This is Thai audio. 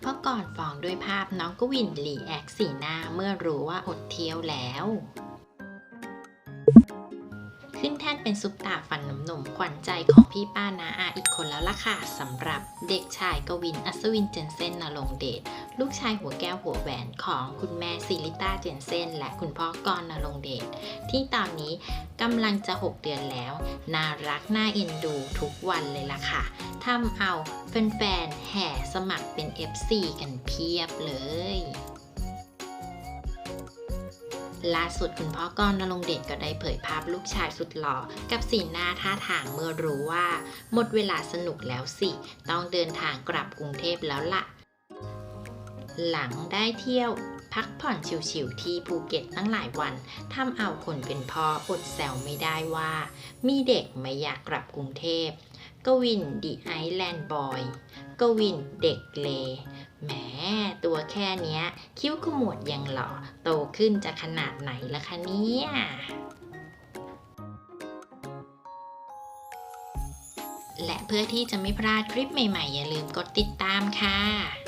เพราะก่อนฟ้องด้วยภาพน้องกวินรีแอคสีหน้าเมื่อรู้ว่าอดเที่ยวแล้ว ขึ้นแท่นเป็นซุปตาฟันหนุ่มๆขวัญใจของพี่ป้านาอาอีกคนแล้วล่ะค่ะสำหรับเด็กชายกวินอัศวินเจนเซนนรงเดชลูกชายหัวแก้วหัวแหวนของคุณแม่ซิลิต้าเจนเซนและคุณพ่อกรณ์นรงเดชที่ตอนนี้กำลังจะ 6 เดือนแล้ว น่ารักน่าเอ็นดูทุกวันเลยล่ะค่ะทำเอาแฟนๆแห่สมัครเป็น FC กันเพียบเลย ล่าสุดคุณพ่อก้อนนรงเดชก็ได้เผยภาพลูกชายสุดหล่อ กับสีหน้าท่าทางเมื่อรู้ว่า หมดเวลาสนุกแล้วสิ ต้องเดินทางกลับกรุงเทพแล้วล่ะ หลังได้เที่ยวพักผ่อนชิวๆที่ภูเก็ตตั้งหลายวันทำเอาคนเป็นพ่ออดแซวไม่ได้ว่า มีเด็กไม่อยากกลับกรุงเทพกวินดีไอแลนด์บอยกวินเด็กเลแหม ตัวแค่เนี้ย คิ้วขมวดยังหล่อ โตขึ้นจะขนาดไหนล่ะคะเนี่ยและเพื่อที่จะไม่พลาดคลิปใหม่ๆ อย่าลืมกดติดตามค่ะ